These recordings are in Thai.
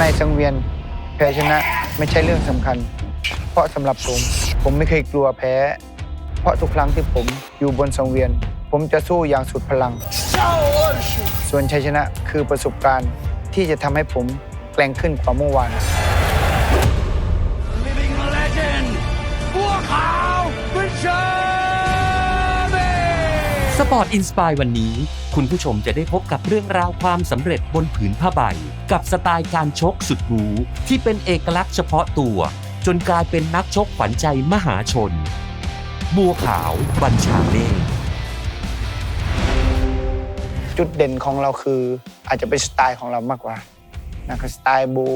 ในสังเวียนแพ้ชนะไม่ใช่เรื่องสำคัญ เพราะสำหรับผม ผมไม่เคยกลัวแพ้ เพราะทุกครั้งที่ผมอยู่บนสังเวียน ผมจะสู้อย่างสุดพลัง ส่วนชัยชนะคือประสบการณ์ที่จะทำให้ผมแกร่งขึ้นกว่าเมื่อวาน สปอร์ตอินสปายวันนี้ คุณผู้ชมจะได้พบกับเรื่องราวความสำเร็จบนผืนผ้าใบ กับสไตล์การชกสุดหรูที่เป็นเอกลักษณ์เฉพาะตัว จนกลายเป็นนักชกขวัญใจมหาชน บัวขาวบัญชาเมฆจุดเด่นของเราคืออาจจะเป็นสไตล์ของเรามากกว่านะครับสไตล์บู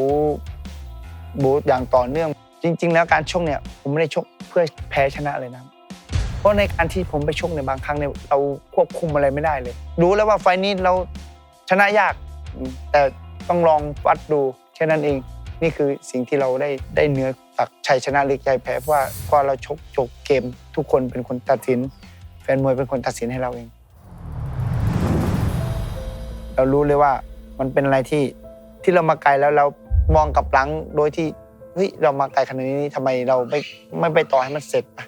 บูอย่างต่อเนื่อง จริง ๆ แล้วการชกเนี่ยผมไม่ได้ชกเพื่อแพ้ชนะเลยนะ เพราะในการที่ผมไปชกในบางครั้งเนี่ยเราควบคุมอะไรไม่ได้เลย รู้แล้วว่าไฟล์นี้เราชนะยาก แต่ต้องลองวัดดูแค่นั้นเอง นี่คือสิ่งที่เราได้ได้เนื้อจากชัยชนะหรือชัยแพ้เพราะว่าเพราะเราชกจบเกม ทุกคนเป็นคนตัดสิน แฟนมวยเป็นคนตัดสินให้เราเอง เรารู้เลยว่ามันเป็นอะไรที่ที่เรามาไกลแล้วเรามองกลับหลังโดยที่เฮ้ยเรามาไกลขนาดนี้ทำไมเราไม่ไม่ไปต่อให้มันเสร็จอะ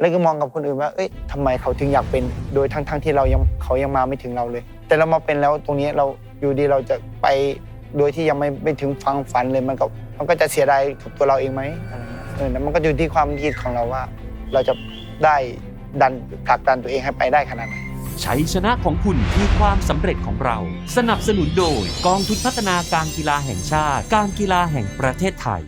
แล้วก็มองกับคนอื่นว่า เอ้ยทำไมเขาถึงอยากเป็น โดยทั้งทั้งที่เรายังเขายังมาไม่ถึงเราเลย แต่เรามาเป็นแล้วตรงนี้เราอยู่ดีเราจะไปโดยที่ยังไม่ไม่ถึงฟังฝันเลยมันก็มันก็จะเสียดายกับตัวเราเองไหมอะไรเงี้ยเออแล้วมันก็อยู่ที่ความคิดของเราว่า เราจะได้ดันผลักดันตัวเองให้ไปได้ขนาดไหนชัยชนะของคุณคือความสำเร็จของเรา สนับสนุนโดย กองทุนพัฒนาการกีฬาแห่งชาติ การกีฬาแห่งประเทศไทย